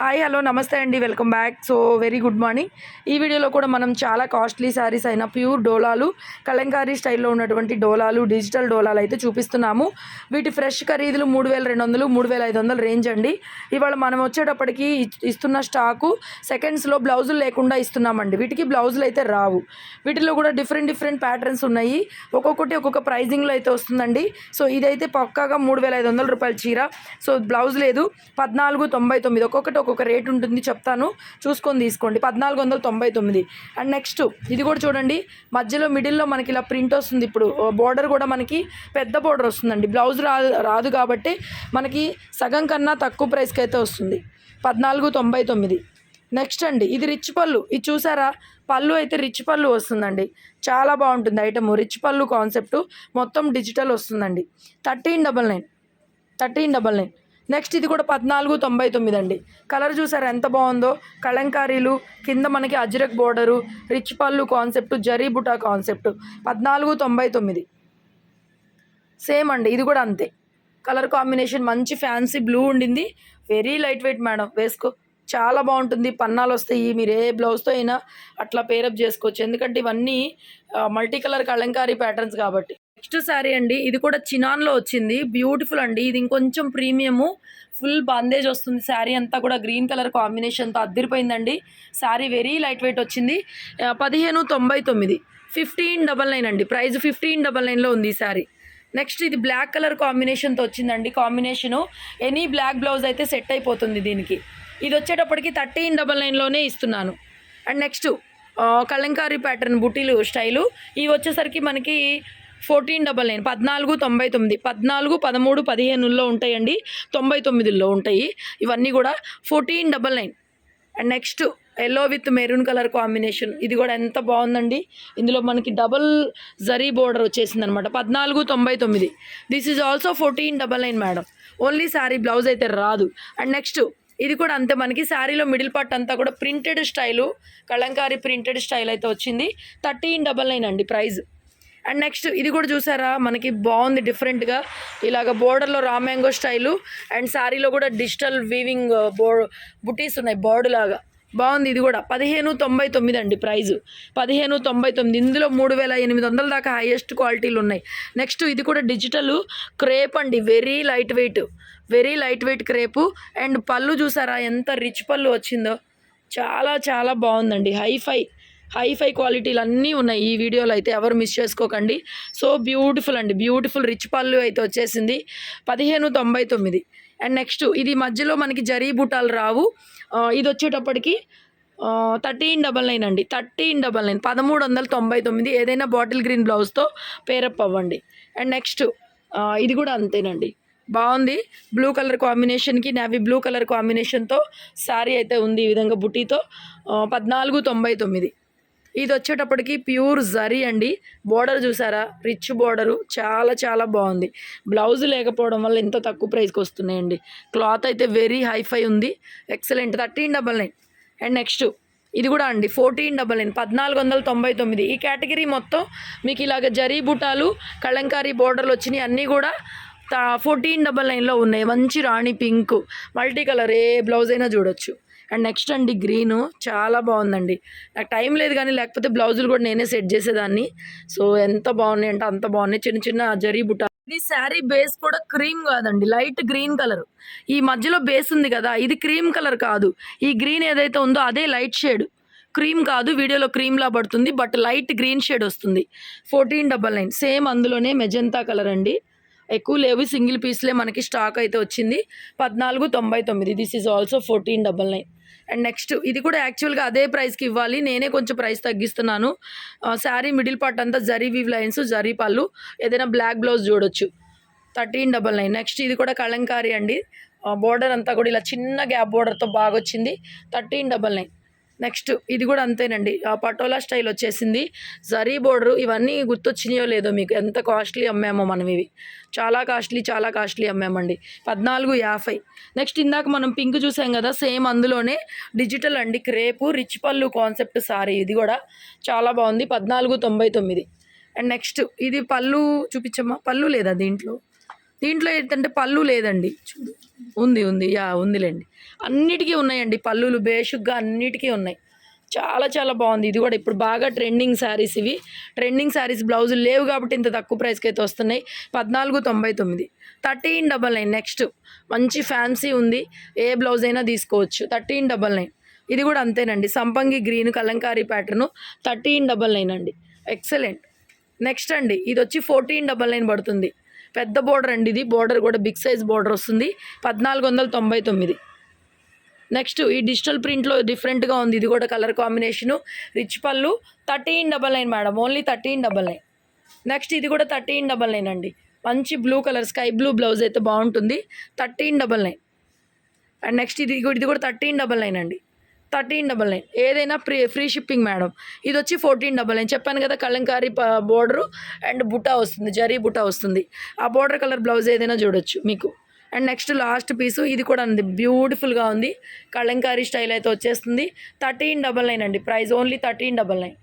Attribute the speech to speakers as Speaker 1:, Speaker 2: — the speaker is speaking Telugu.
Speaker 1: హాయ్ హలో నమస్తే అండి. Welcome back. So very good morning. ఈ వీడియోలో కూడా మనం చాలా కాస్ట్లీ శారీస్ అయిన ప్యూర్ డోలాలు కలంకారీ స్టైల్లో ఉన్నటువంటి డోలాలు డిజిటల్ డోలాలు అయితే చూపిస్తున్నాము. వీటి ఫ్రెష్ ఖరీదులు మూడు వేల రెండు వందలు మూడు వేల ఐదు వందలు రేంజ్ అండి. ఇవాళ మనం వచ్చేటప్పటికి ఇస్తున్న స్టాకు సెకండ్స్లో బ్లౌజులు లేకుండా ఇస్తున్నామండి. వీటికి బ్లౌజులు అయితే రావు. వీటిలో కూడా డిఫరెంట్ డిఫరెంట్ ప్యాటర్న్స్ ఉన్నాయి. ఒక్కొక్కటి ఒక్కొక్క ప్రైజింగ్లో అయితే వస్తుందండి. సో ఇదైతే పక్కాగా మూడు వేల ఐదు వందల రూపాయల చీర. సో బ్లౌజ్ లేదు. పద్నాలుగు తొంభై తొమ్మిది. ఒక్కొక్కటి ఒక్కొక్క రేట్ ఉంటుంది చెప్తాను. చూసుకొని తీసుకోండి. పద్నాలుగు వందల తొంభై తొమ్మిది. అండ్ నెక్స్ట్ ఇది కూడా చూడండి. మధ్యలో మిడిల్లో మనకి ఇలా ప్రింట్ వస్తుంది. ఇప్పుడు బోర్డర్ కూడా మనకి పెద్ద బోర్డర్ వస్తుందండి. బ్లౌజ్ రాదు రాదు కాబట్టి మనకి సగం కన్నా తక్కువ ప్రైస్కి అయితే వస్తుంది. పద్నాలుగు తొంభై తొమ్మిది. నెక్స్ట్ అండి ఇది రిచ్ పళ్ళు. ఇది చూసారా? పళ్ళు అయితే రిచ్ పళ్ళు వస్తుందండి. చాలా బాగుంటుంది ఐటమ్. రిచ్ పళ్ళు కాన్సెప్ట్. మొత్తం డిజిటల్ వస్తుందండి. Thirteen double nine. Thirteen double nine. Next ఇది కూడా పద్నాలుగు తొంభై తొమ్మిది అండి కలర్ చూసారు ఎంత బాగుందో? కలంకారీలు కింద మనకి అజ్రక్ బోర్డరు రిచ్ పళ్ళు కాన్సెప్ట్ జరీ బుటా కాన్సెప్ట్ పద్నాలుగు తొంభై తొమ్మిది. సేమ్ అండి ఇది కూడా అంతే. కలర్ కాంబినేషన్ మంచి ఫ్యాన్సీ బ్లూ ఉండింది. వెరీ లైట్ వెయిట్ మేడం వేసుకో. చాలా బాగుంటుంది. పన్నాలు వస్తాయి. మీరు ఏ బ్లౌజ్తో అయినా అట్లా పేరప్ చేసుకోవచ్చు. ఎందుకంటే ఇవన్నీ మల్టీ కలర్ కలంకారీ ప్యాటర్న్స్ కాబట్టి. నెక్స్ట్ శారీ అండి ఇది కూడా చినాన్లో వచ్చింది. బ్యూటిఫుల్ అండి. ఇది ఇంకొంచెం ప్రీమియము. ఫుల్ బందేజ్ వస్తుంది శారీ అంతా కూడా. గ్రీన్ కలర్ కాంబినేషన్తో అద్దరిపోయిందండి. శారీ వెరీ లైట్ వెయిట్ వచ్చింది. పదిహేను తొంభై తొమ్మిది. ఫిఫ్టీన్ డబల్ నైన్ అండి. ప్రైస్ ఫిఫ్టీన్ డబల్ నైన్లో ఉంది ఈ శారీ నెక్స్ట్ ఇది బ్లాక్ కలర్ కాంబినేషన్తో వచ్చిందండి. కాంబినేషను ఎనీ బ్లాక్ బ్లౌజ్ అయితే సెట్ అయిపోతుంది దీనికి. ఇది వచ్చేటప్పటికి థర్టీన్ డబల్ నైన్లోనే ఇస్తున్నాను. అండ్ నెక్స్ట్ కలంకారీ ప్యాటర్న్ బుటీలు స్టైలు ఇవి వచ్చేసరికి మనకి ఫోర్టీన్ డబల్ నైన్ పద్నాలుగు తొంభై తొమ్మిది పద్నాలుగు పదమూడు పదిహేనుల్లో ఉంటాయండి. తొంభై తొమ్మిదిలో ఉంటాయి. ఇవన్నీ కూడా fourteen double nine. And next yellow with maroon colour combination. ఇది కూడా ఎంత బాగుందండి. ఇందులో మనకి డబుల్ జరీ బోర్డర్ వచ్చేసింది అనమాట పద్నాలుగు తొంభై తొమ్మిది. This is also fourteen double nine madam only sari blouse అయితే రాదు. అండ్ నెక్స్ట్ ఇది కూడా అంతే మనకి. శారీలో మిడిల్ పార్ట్ అంతా కూడా printed style Kalamkari printed style అయితే వచ్చింది. థర్టీన్ డబల్ నైన్ అండి ప్రైస్ అండ్ నెక్స్ట్ ఇది కూడా చూసారా? మనకి బాగుంది డిఫరెంట్గా ఇలాగ బోర్డర్లో రామ్యాంగో స్టైలు అండ్ శారీలో కూడా డిజిటల్ వీవింగ్ బో బుటీస్ ఉన్నాయి బోర్డు లాగా. బాగుంది ఇది కూడా. పదిహేను తొంభై తొమ్మిది అండి ప్రైజు పదిహేను తొంభై తొమ్మిది. ఇందులో మూడు వేల ఎనిమిది వందల దాకా హైయెస్ట్ క్వాలిటీలు ఉన్నాయి. నెక్స్ట్ ఇది కూడా డిజిటల్ క్రేప్ అండి. Very light weight very light weight crepe and పళ్ళు చూసారా? ఎంత రిచ్ పళ్ళు వచ్చిందో. చాలా చాలా బాగుందండి. హైఫై హైఫై క్వాలిటీలు అన్నీ ఉన్నాయి. ఈ వీడియోలో అయితే ఎవరు మిస్ చేసుకోకండి. సో బ్యూటిఫుల్ అండి. బ్యూటిఫుల్ రిచ్ పళ్ళు అయితే వచ్చేసింది. పదిహేను తొంభై తొమ్మిది. అండ్ నెక్స్ట్ ఇది మధ్యలో మనకి జరీ బుటాలు రావు. ఇది వచ్చేటప్పటికి థర్టీన్ డబల్ నైన్ అండి. Thirteen double nine. పదమూడు వందల తొంభై తొమ్మిది. ఏదైనా బాటిల్ గ్రీన్ బ్లౌజ్తో పేరప్ అవ్వండి. అండ్ నెక్స్ట్ ఇది కూడా అంతేనండి. బాగుంది. బ్లూ కలర్ కాంబినేషన్కి నావీ బ్లూ కలర్ కాంబినేషన్తో శారీ అయితే ఉంది ఈ విధంగా బుటీతో. పద్నాలుగు తొంభై తొమ్మిది. ఇది వచ్చేటప్పటికి ప్యూర్ జరీ అండి. బోర్డర్ చూసారా? Rich border. చాలా చాలా బాగుంది. బ్లౌజ్ లేకపోవడం వల్ల ఇంత తక్కువ ప్రైస్కి వస్తున్నాయండి. క్లాత్ అయితే వెరీ హైఫై ఉంది. Excellent. Thirteen double nine. And next ఇది కూడా అండి. Fourteen double nine. పద్నాలుగు వందల తొంభై తొమ్మిది. ఈ కేటగిరీ మొత్తం మీకు ఇలాగ జరీ బుటాలు కళంకారీ బోర్డర్లు వచ్చినాయి. అన్నీ కూడా ఫోర్టీన్ డబల్ నైన్లో ఉన్నాయి. మంచి రాణి పింక్. మల్టీ కలర్ ఏ బ్లౌజ్ అయినా చూడొచ్చు. అండ్ నెక్స్ట్ అండి గ్రీను. చాలా బాగుందండి. నాకు టైం లేదు కానీ లేకపోతే బ్లౌజులు కూడా నేనే సెట్ చేసేదాన్ని. సో ఎంత బాగున్నాయి అంటే అంత బాగున్నాయి. చిన్న చిన్న జరీ బుట్ట. ఇది శారీ బేస్ కూడా క్రీమ్ కాదండి. Light green colour. ఈ మధ్యలో బేస్ ఉంది కదా ఇది క్రీమ్ కలర్ కాదు. ఈ గ్రీన్ ఏదైతే ఉందో అదే లైట్ షేడ్. క్రీమ్ కాదు వీడియోలో క్రీమ్లా పడుతుంది బట్ లైట్ గ్రీన్ షేడ్ వస్తుంది. Fourteen double nine. సేమ్ అందులోనే మెజంతా కలర్ అండి. ఎక్కువ లేవు. సింగిల్ పీస్లే మనకి స్టాక్ అయితే వచ్చింది. పద్నాలుగు తొంభై తొమ్మిది. This is also fourteen double nine and next ఇది కూడా యాక్చువల్గా అదే ప్రైస్కి ఇవ్వాలి. నేనే కొంచెం ప్రైస్ తగ్గిస్తున్నాను. శారీ మిడిల్ పార్ట్ అంతా జరీ వీవ్ లైన్స్ జరీ పళ్ళు ఏదైనా బ్లాక్ బ్లౌజ్ చూడొచ్చు. థర్టీన్ డబల్ నైన్ నెక్స్ట్ ఇది కూడా కళంకారీ అండి. బోర్డర్ అంతా కూడా ఇలా చిన్న గ్యాప్ బోర్డర్తో బాగా వచ్చింది థర్టీన్ డబల్ నైన్ నెక్స్ట్ ఇది కూడా అంతేనండి. ఆ పటోలా స్టైల్ వచ్చేసింది. జరీ బోర్డరు ఇవన్నీ గుర్తొచ్చినాయో లేదో మీకు ఎంత కాస్ట్లీ అమ్మామో మనం ఇవి. చాలా కాస్ట్లీ చాలా కాస్ట్లీ అమ్మామండి. పద్నాలుగు యాభై. నెక్స్ట్ ఇందాక మనం పింక్ చూసాం కదా సేమ్ అందులోనే డిజిటల్ అండి. క్రేపు రిచ్ పళ్ళు కాన్సెప్ట్ సారీ ఇది కూడా చాలా బాగుంది. పద్నాలుగు తొంభై తొమ్మిది. అండ్ నెక్స్ట్ ఇది పళ్ళు చూపించమ్మా. పళ్ళు లేదా దీంట్లో? దీంట్లో ఏంటంటే పళ్ళు లేదండి. చూడు ఉంది ఉంది. యా ఉందిలేండి. అన్నిటికీ ఉన్నాయండి పళ్ళులు బేషుగ్గా అన్నిటికీ ఉన్నాయి. చాలా చాలా బాగుంది. ఇది కూడా ఇప్పుడు బాగా ట్రెండింగ్ శారీస్ ఇవి. ట్రెండింగ్ శారీస్ బ్లౌజులు లేవు కాబట్టి ఇంత తక్కువ ప్రైస్కి అయితే వస్తున్నాయి. పద్నాలుగు తొంభై తొమ్మిది. Thirteen double nine next. మంచి ఫ్యాన్సీ ఉంది. ఏ బ్లౌజ్ అయినా తీసుకోవచ్చు. Thirteen double nine. ఇది కూడా అంతేనండి. సంపంగి green Kalamkari pattern thirteen double nine అండి. ఎక్సలెంట్ నెక్స్ట్ అండి. ఇది వచ్చి ఫోర్టీన్ డబల్ నైన్ పడుతుంది. పెద్ద బోర్డర్ అండి ఇది. బోర్డర్ కూడా బిగ్ సైజ్ బోర్డర్ వస్తుంది. పద్నాలుగు వందల తొంభై తొమ్మిది. నెక్స్ట్ ఈ డిజిటల్ ప్రింట్లో డిఫరెంట్గా ఉంది. ఇది కూడా కలర్ కాంబినేషను రిచ్ పళ్ళు thirteen double nine madam only thirteen double nine next ఇది కూడా థర్టీన్ డబల్ నైన్ అండి. మంచి blue colour sky blue blouse అయితే బాగుంటుంది. Thirteen double nine and next ఇది కూడా- ఇది కూడా థర్టీన్ డబల్ నైన్ అండి. Thirteen double nine. ఏదైనా ఫ్రీ ఫ్రీ షిప్పింగ్ మేడం. ఇది వచ్చి ఫోర్టీన్ డబల్ నైన్. చెప్పాను కదా కలంకారీ బోర్డరు అండ్ బుటా వస్తుంది జరీ బుటా వస్తుంది. ఆ బోర్డర్ కలర్ బ్లౌజ్ ఏదైనా చూడొచ్చు మీకు. అండ్ నెక్స్ట్ లాస్ట్ పీసు ఇది కూడా ఉంది బ్యూటిఫుల్గా ఉంది. కలంకారీ స్టైల్ అయితే వచ్చేస్తుంది. థర్టీన్ డబల్ నైన్ అండి price only thirteen double nine.